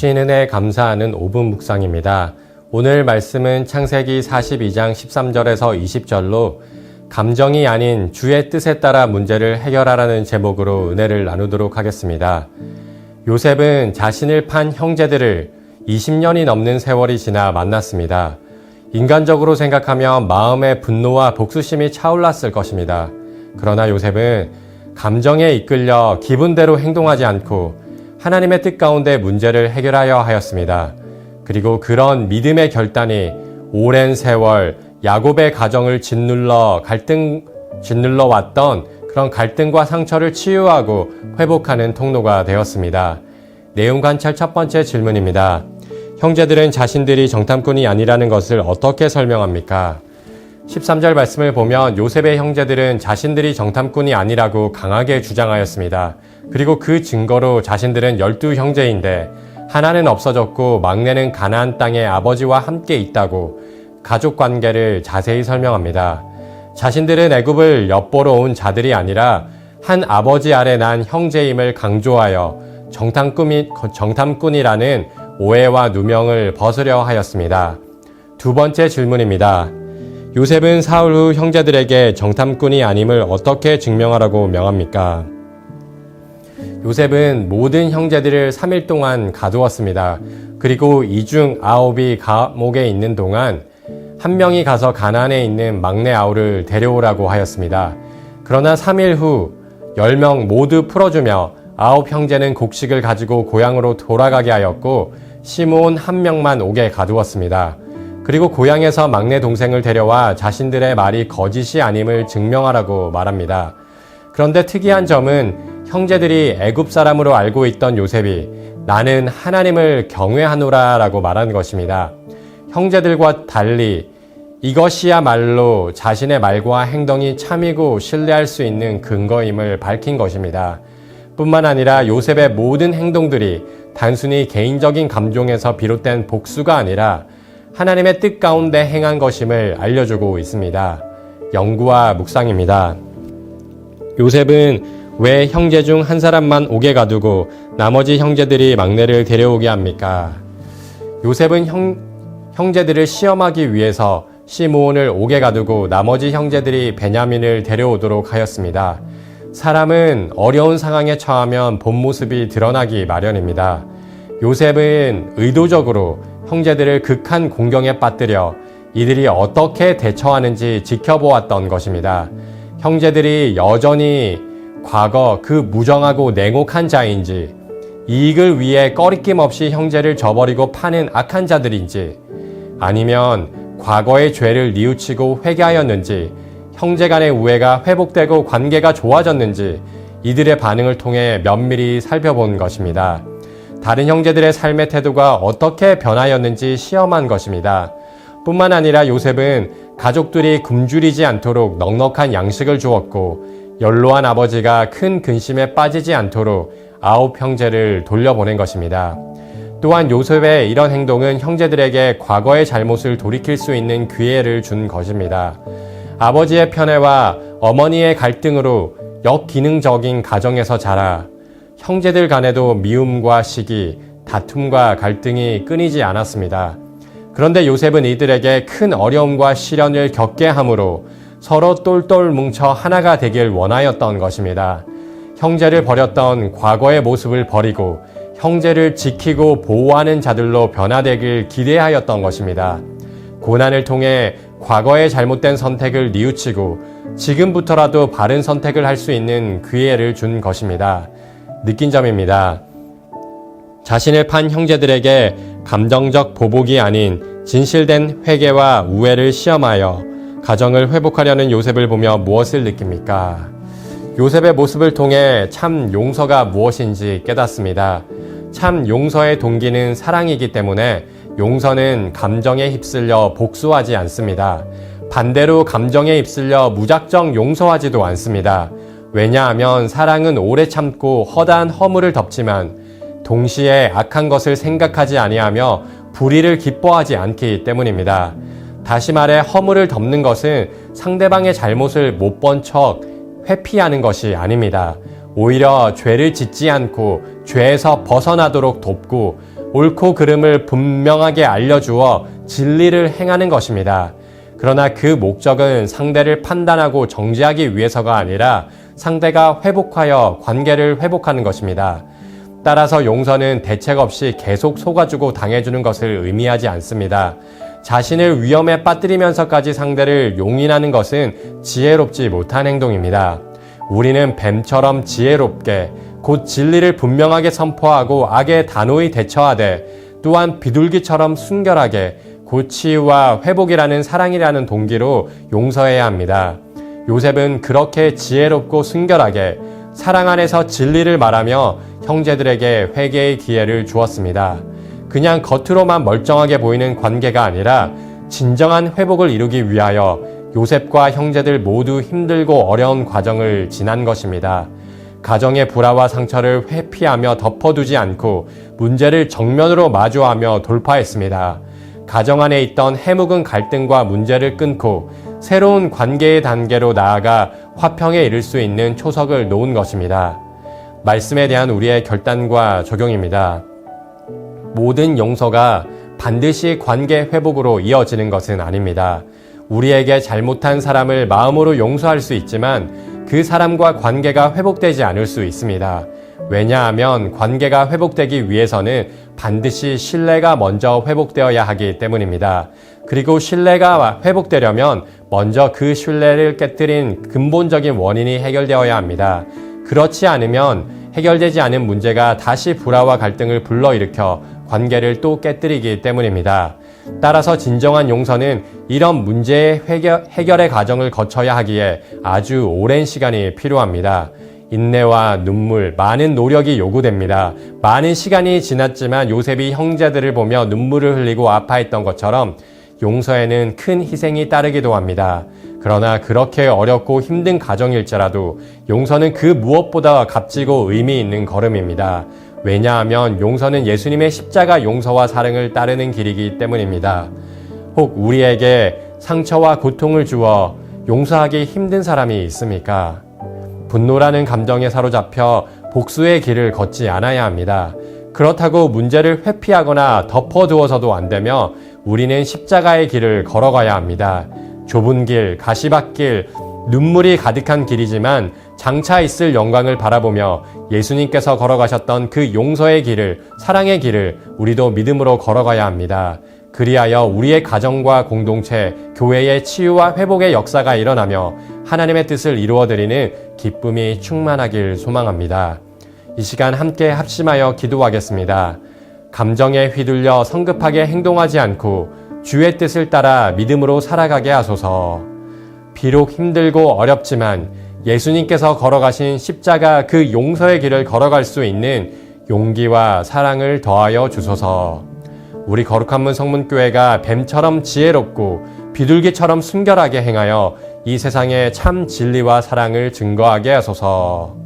주신 은혜 감사하는 5분 묵상입니다. 오늘 말씀은 창세기 42장 13절에서 20절로 감정이 아닌 주의 뜻에 따라 문제를 해결하라는 제목으로 은혜를 나누도록 하겠습니다. 요셉은 자신을 판 형제들을 20년이 넘는 세월이 지나 만났습니다. 인간적으로 생각하면 마음의 분노와 복수심이 차올랐을 것입니다. 그러나 요셉은 감정에 이끌려 기분대로 행동하지 않고 하나님의 뜻 가운데 문제를 해결하여 하였습니다. 그리고 그런 믿음의 결단이 오랜 세월 야곱의 가정을 짓눌러 갈등, 짓눌러 왔던 그런 갈등과 상처를 치유하고 회복하는 통로가 되었습니다. 내용 관찰 첫 번째 질문입니다. 형제들은 자신들이 정탐꾼이 아니라는 것을 어떻게 설명합니까? 13절 말씀을 보면 요셉의 형제들은 자신들이 정탐꾼이 아니라고 강하게 주장하였습니다. 그리고 그 증거로 자신들은 열두 형제인데 하나는 없어졌고 막내는 가나안 땅에 아버지와 함께 있다고 가족 관계를 자세히 설명합니다. 자신들은 애굽을 엿보러 온 자들이 아니라 한 아버지 아래 난 형제임을 강조하여 정탐꾼이, 정탐꾼이라는 오해와 누명을 벗으려 하였습니다. 두 번째 질문입니다. 요셉은 사울 후 형제들에게 정탐꾼이 아님을 어떻게 증명하라고 명합니까? 요셉은 모든 형제들을 3일 동안 가두었습니다. 그리고 이중 아홉이 감옥에 있는 동안 한 명이 가서 가난에 있는 막내 아우를 데려오라고 하였습니다. 그러나 3일 후 10명 모두 풀어주며 아홉 형제는 곡식을 가지고 고향으로 돌아가게 하였고 시므온 한 명만 오게 가두었습니다. 그리고 고향에서 막내 동생을 데려와 자신들의 말이 거짓이 아님을 증명하라고 말합니다. 그런데 특이한 점은 형제들이 애굽 사람으로 알고 있던 요셉이 나는 하나님을 경외하노라 라고 말하는 것입니다. 형제들과 달리 이것이야말로 자신의 말과 행동이 참이고 신뢰할 수 있는 근거임을 밝힌 것입니다. 뿐만 아니라 요셉의 모든 행동들이 단순히 개인적인 감정에서 비롯된 복수가 아니라 하나님의 뜻 가운데 행한 것임을 알려주고 있습니다. 연구와 묵상입니다. 요셉은 왜 형제 중 한 사람만 오게 가두고 나머지 형제들이 막내를 데려오게 합니까? 요셉은 형, 형제들을 시험하기 위해서 시므온을 오게 가두고 나머지 형제들이 베냐민을 데려오도록 하였습니다. 사람은 어려운 상황에 처하면 본 모습이 드러나기 마련입니다. 요셉은 의도적으로 형제들을 극한 공경에 빠뜨려 이들이 어떻게 대처하는지 지켜보았던 것입니다. 형제들이 여전히 과거 그 무정하고 냉혹한 자인지 이익을 위해 꺼리낌 없이 형제를 저버리고 파는 악한 자들인지 아니면 과거의 죄를 뉘우치고 회개하였는지 형제 간의 우애가 회복되고 관계가 좋아졌는지 이들의 반응을 통해 면밀히 살펴본 것입니다. 다른 형제들의 삶의 태도가 어떻게 변하였는지 시험한 것입니다. 뿐만 아니라 요셉은 가족들이 굶주리지 않도록 넉넉한 양식을 주었고 연로한 아버지가 큰 근심에 빠지지 않도록 아홉 형제를 돌려보낸 것입니다. 또한 요셉의 이런 행동은 형제들에게 과거의 잘못을 돌이킬 수 있는 기회를 준 것입니다. 아버지의 편애와 어머니의 갈등으로 역기능적인 가정에서 자라 형제들 간에도 미움과 시기, 다툼과 갈등이 끊이지 않았습니다. 그런데 요셉은 이들에게 큰 어려움과 시련을 겪게 하므로 서로 똘똘 뭉쳐 하나가 되길 원하였던 것입니다. 형제를 버렸던 과거의 모습을 버리고 형제를 지키고 보호하는 자들로 변화되길 기대하였던 것입니다. 고난을 통해 과거의 잘못된 선택을 뉘우치고 지금부터라도 바른 선택을 할 수 있는 기회를 준 것입니다. 느낀 점입니다. 자신을 판 형제들에게 감정적 보복이 아닌 진실된 회개와 우애를 시험하여 가정을 회복하려는 요셉을 보며 무엇을 느낍니까? 요셉의 모습을 통해 참 용서가 무엇인지 깨닫습니다. 참 용서의 동기는 사랑이기 때문에 용서는 감정에 휩쓸려 복수하지 않습니다. 반대로 감정에 휩쓸려 무작정 용서하지도 않습니다. 왜냐하면 사랑은 오래 참고 허다한 허물을 덮지만 동시에 악한 것을 생각하지 아니하며 불의를 기뻐하지 않기 때문입니다. 다시 말해 허물을 덮는 것은 상대방의 잘못을 못 본 척 회피하는 것이 아닙니다. 오히려 죄를 짓지 않고 죄에서 벗어나도록 돕고 옳고 그름을 분명하게 알려주어 진리를 행하는 것입니다. 그러나 그 목적은 상대를 판단하고 정지하기 위해서가 아니라 상대가 회복하여 관계를 회복하는 것입니다. 따라서 용서는 대책 없이 계속 속아주고 당해주는 것을 의미하지 않습니다. 자신을 위험에 빠뜨리면서까지 상대를 용인하는 것은 지혜롭지 못한 행동입니다. 우리는 뱀처럼 지혜롭게 곧 진리를 분명하게 선포하고 악에 단호히 대처하되 또한 비둘기처럼 순결하게 곧 치유와 회복이라는 사랑이라는 동기로 용서해야 합니다. 요셉은 그렇게 지혜롭고 순결하게 사랑 안에서 진리를 말하며 형제들에게 회개의 기회를 주었습니다. 그냥 겉으로만 멀쩡하게 보이는 관계가 아니라 진정한 회복을 이루기 위하여 요셉과 형제들 모두 힘들고 어려운 과정을 지난 것입니다. 가정의 불화와 상처를 회피하며 덮어두지 않고 문제를 정면으로 마주하며 돌파했습니다. 가정 안에 있던 해묵은 갈등과 문제를 끊고 새로운 관계의 단계로 나아가 화평에 이를 수 있는 초석을 놓은 것입니다. 말씀에 대한 우리의 결단과 적용입니다. 모든 용서가 반드시 관계 회복으로 이어지는 것은 아닙니다. 우리에게 잘못한 사람을 마음으로 용서할 수 있지만 그 사람과 관계가 회복되지 않을 수 있습니다. 왜냐하면 관계가 회복되기 위해서는 반드시 신뢰가 먼저 회복되어야 하기 때문입니다. 그리고 신뢰가 회복되려면 먼저 그 신뢰를 깨뜨린 근본적인 원인이 해결되어야 합니다. 그렇지 않으면 해결되지 않은 문제가 다시 불화와 갈등을 불러일으켜 관계를 또 깨뜨리기 때문입니다. 따라서 진정한 용서는 이런 문제의 해결, 해결의 과정을 거쳐야 하기에 아주 오랜 시간이 필요합니다. 인내와 눈물, 많은 노력이 요구됩니다. 많은 시간이 지났지만 요셉이 형제들을 보며 눈물을 흘리고 아파했던 것처럼 용서에는 큰 희생이 따르기도 합니다. 그러나 그렇게 어렵고 힘든 가정일지라도 용서는 그 무엇보다 값지고 의미 있는 걸음입니다. 왜냐하면 용서는 예수님의 십자가 용서와 사랑을 따르는 길이기 때문입니다. 혹 우리에게 상처와 고통을 주어 용서하기 힘든 사람이 있습니까? 분노라는 감정에 사로잡혀 복수의 길을 걷지 않아야 합니다. 그렇다고 문제를 회피하거나 덮어두어서도 안 되며 우리는 십자가의 길을 걸어가야 합니다. 좁은 길, 가시밭길, 눈물이 가득한 길이지만 장차 있을 영광을 바라보며 예수님께서 걸어가셨던 그 용서의 길을, 사랑의 길을 우리도 믿음으로 걸어가야 합니다. 그리하여 우리의 가정과 공동체, 교회의 치유와 회복의 역사가 일어나며 하나님의 뜻을 이루어드리는 기쁨이 충만하길 소망합니다. 이 시간 함께 합심하여 기도하겠습니다. 감정에 휘둘려 성급하게 행동하지 않고 주의 뜻을 따라 믿음으로 살아가게 하소서. 비록 힘들고 어렵지만 예수님께서 걸어가신 십자가 그 용서의 길을 걸어갈 수 있는 용기와 사랑을 더하여 주소서. 우리 거룩한 문 성문교회가 뱀처럼 지혜롭고 비둘기처럼 순결하게 행하여 이 세상에 참 진리와 사랑을 증거하게 하소서.